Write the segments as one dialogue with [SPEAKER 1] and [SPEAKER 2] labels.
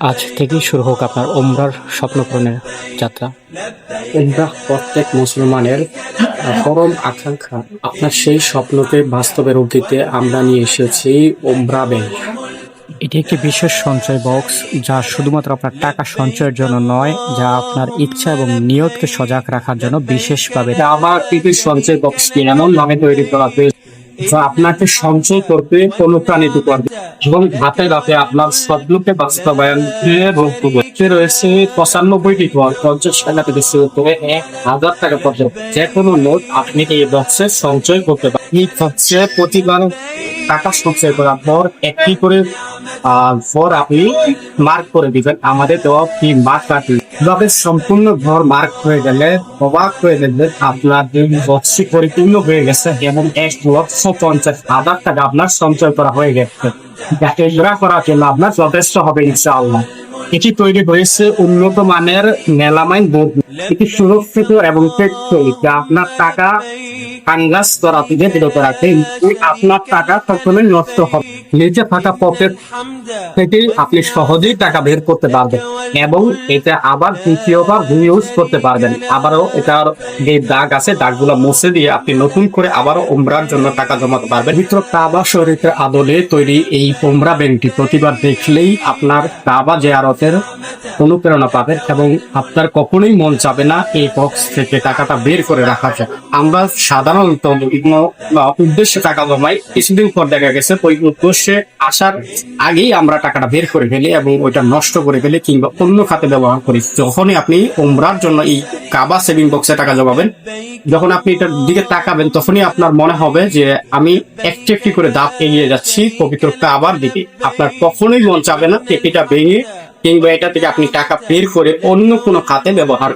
[SPEAKER 1] আজ থেকেই শুরু হোক আপনার ওমরার স্বপ্নপূরণের যাত্রা।
[SPEAKER 2] উমরাহ প্রত্যেক মুসলমানের পরম আকাঙ্ক্ষা। আপনার সেই স্বপ্নকে বাস্তবে রূপ দিতে আমরা নিয়ে এসেছি ওমরা ব্যাংক।
[SPEAKER 1] এটি একটি বিশেষ সঞ্চয় বক্স যা শুধুমাত্র আপনার টাকা সঞ্চয়ের জন্য নয় যা আপনার ইচ্ছা এবং নিয়তকে সজাগ রাখার জন্য বিশেষভাবে
[SPEAKER 2] আবার টিভি সঞ্চয় বক্সটি এমন ভাবে তৈরি করা হয়েছে আপনাকে সঞ্চয় করতে অনুপ্রাণিত করবে এবং ধাপে ধাপে আপনার স্বপ্নকে বাস্তবায়ন রয়েছে পঁচানব্বইটি ঘর পঞ্চাশ টাকা থেকে শুরু করে এক হাজার টাকা পর্যন্ত। যে কোনো নোট আপনি এই বক্সে সঞ্চয় করতে পারেন। এই হচ্ছে প্রতিবার টাকা সঞ্চয় করার পর একটি করে আহ, পর আপনি মার্ক করে দিবেন। আমাদের দেওয়া কি মার্ক রাখবেন কীভাবে সম্পূর্ণ ঘর মার্ক হয়ে গেলে, অবাক হয়ে গেলে আপনার দুই বক্সটি পরিপূর্ণ হয়ে গেছে। যেমন এক লক্ষ পঞ্চাশ হাজার টাকা আপনার সঞ্চয় করা হয়ে গেছে। যথেষ্ট হবে ইনশাআল্লাহ। এটি তৈরি হয়েছে উন্নত মানের মেলামাইন এটি সুরক্ষিত এবং টেকসই। যা আপনার টাকা বিরত রাখে। আপনার টাকা নষ্ট হবে থাকা পকেট থেকে আপনি সহজেই টাকা বের করতে পারবেন এবং এটা আবার দ্বিতীয়বার ইউজ করতে পারবেন। আবারও এটার যে দাগ আছে, দাগগুলো মুছে দিয়ে আপনি নতুন করে আবারও উমরার জন্য টাকা জমাতে পারবেন। ভিতর কাবা শরীরের আদলে তৈরি এই উমরা ব্যাংকটি প্রতিবার দেখলেই আপনার কাবা জেয়ারতের অনুপ্রেরণা পাবেন এবং আপনার কখনোই মন চাবে না এই বক্স থেকে টাকাটা বের করে রাখা যায় আমরা সাধারণত বিভিন্ন উদ্দেশ্যে টাকা জমাই। কিছুদিন পর দেখা গেছে, ওই উদ্দেশ্যে আসার আগেই আমরা টাকাটা বের করে ফেলি এবং ওইটা নষ্ট করে ফেলি কিংবা অন্য খাতে ব্যবহার করি। যখনই আপনি উমরার জন্য এই কাবা সেভিং বক্সে টাকা জমাবেন, যখন আপনি এটার দিকে তাকাবেন, তখনই আপনার মনে হবে যে আমি একটি একটি করে দাঁত এগিয়ে যাচ্ছি, পবিত্র কাবার দিকে। আপনার কখনোই মন চাবে না এটা ভেঙে কিংবা এটা থেকে আপনি টাকা বের করে অন্য কোনো খাতে ব্যবহার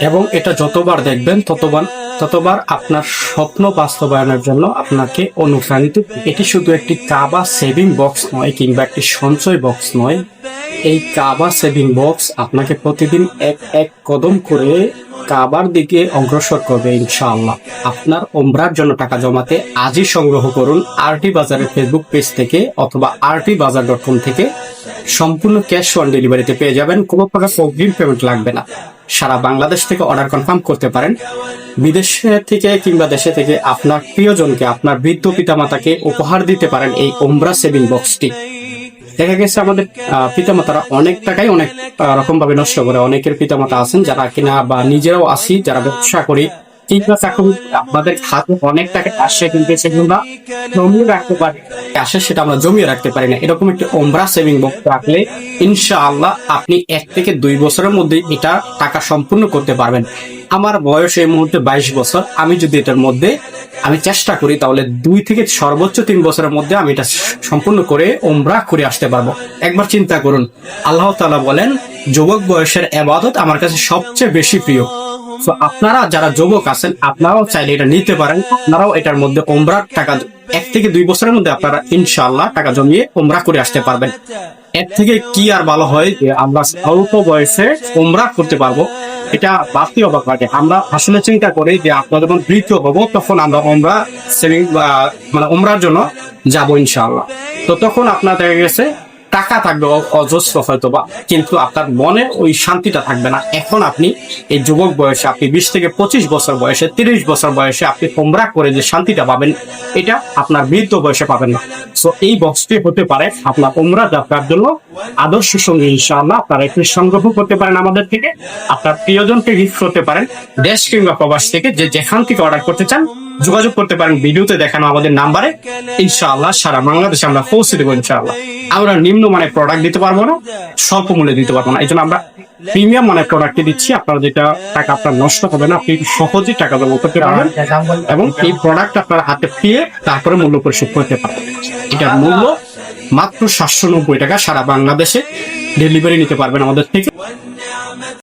[SPEAKER 2] এবং এটা যতবার দেখবেন, ততবার ততবার আপনার স্বপ্ন বাস্তবায়নের জন্য আপনাকে অনুপ্রাণিত। এটি শুধু একটি কাবা সেভিং বক্স নয় কিংবা একটি সঞ্চয় বক্স নয়। এই কাবা সেভিং বক্স আপনাকে প্রতিদিন এক এক কদম করে কাবার দিকে অগ্রসর করবে ইনশাআল্লাহ। আপনার ওমরার জন্য টাকা জমাতে আজই সংগ্রহ করুন আরটি বাজারের ফেসবুক পেজ থেকে অথবা আরটি বাজার ডট কম থেকে। সম্পূর্ণ ক্যাশ অন ডেলিভারিতে পেয়ে যাবেন, কোনো প্রকার অগ্রিম পেমেন্ট লাগবে না। সারা বাংলাদেশ থেকে অর্ডার কনফার্ম করতে পারেন। বিদেশে থেকে কিংবা দেশে থেকে আপনার প্রিয়জনকে, আপনার বৃদ্ধ পিতামাতাকে উপহার দিতে পারেন এই ওমরা সেভিং বক্সটি। দেখা গেছে আমাদের পিতামাতারা অনেক টাকাই অনেক রকম ভাবে নষ্ট করে অনেকের পিতামাতা আছেন যারা কিনা বা নিজেরাও আসি যারা ব্যবসা করি। আপনি এক থেকে দুই বছরের মধ্যে এটা টাকা সম্পূর্ণ করতে পারবেন। আমার বয়স এই মুহূর্তে বাইশ বছর। আমি যদি এটার মধ্যে আমি চেষ্টা করি তাহলে দুই থেকে সর্বোচ্চ তিন বছরের মধ্যে আমি এটা সম্পূর্ণ করে ওমরা করে আসতে পারব। একবার চিন্তা করুন, আল্লাহ তালা বলেন, যুবক বয়সের এবাদত আমার কাছে সবচেয়ে বেশি প্রিয়। তো আপনারা যারা যুবক আছেন, আপনারাও চাইলে এটা নিতে পারেন। আপনারাও এটার মধ্যে ওমরার টাকা, এক থেকে দুই বছরের মধ্যে আপনারা ইনশাআল্লাহ টাকা জমিয়ে ওমরা করে আসতে পারবেন। এর থেকে কি আর ভালো হয় যে আমরা অল্প বয়সে ওমরা করতে পারব? এটা বাড়তি অবাক লাগে আমরা আসলে চিন্তা করি যে আমরা যখন বৃদ্ধ হব, তখন আমরা ওমরা সেভিং মানে ওমরার জন্য যাব ইনশাল্লাহ তো তখন আপনার দেখা গেছে টাকা থাকবে অজস্র হয়তো বা কিন্তু আপনার মনে ওই শান্তিটা থাকবে না। এখন আপনি এই যুবক বয়সে, আপনি বিশ থেকে পঁচিশ বছর বয়সে, তিরিশ বছর বয়সে আপনি কোমরা করে যে শান্তিটা পাবেন, এটা আপনার বৃদ্ধ বয়সে পাবেন না। সো এই বক্সটি হতে পারে আপনার উমরা যাত্রার জন্য। আদর্শ সঙ্গে ইনশাআল্লাহ আপনারা একটু সংগ্রহ করতে পারেন আমাদের থেকে। আপনার প্রিয়জনকে গিফট করতে পারেন। দেশ কিংবা প্রবাস থেকে যে যেখান থেকে অর্ডার করতে চান যোগাযোগ করতে পারেন ভিডিওতে দেখানো আমাদের নাম্বারে। ইনশাআল্লাহ সারা বাংলাদেশে আমরা পৌঁছে দেবো ইনশাআল্লাহ। আমরা নিম্ন মানের প্রোডাক্ট দিতে পারব না স্বল্প মূল্যে দিতে পারব না। এই জন্য আমরা প্রিমিয়াম মানের প্রোডাক্টটি দিচ্ছি। আপনারা যেটা টাকা আপনার নষ্ট হবে না আপনি সহজেই টাকা জমা করতে পারবেন এবং এই প্রোডাক্ট আপনার হাতে পেয়ে তারপরে মূল্য পরিশোধ করতে পারবেন। এটার মূল্য মাত্র সাতশো নব্বই টাকা সারা বাংলাদেশে ডেলিভারি নিতে পারবেন আমাদের থেকে।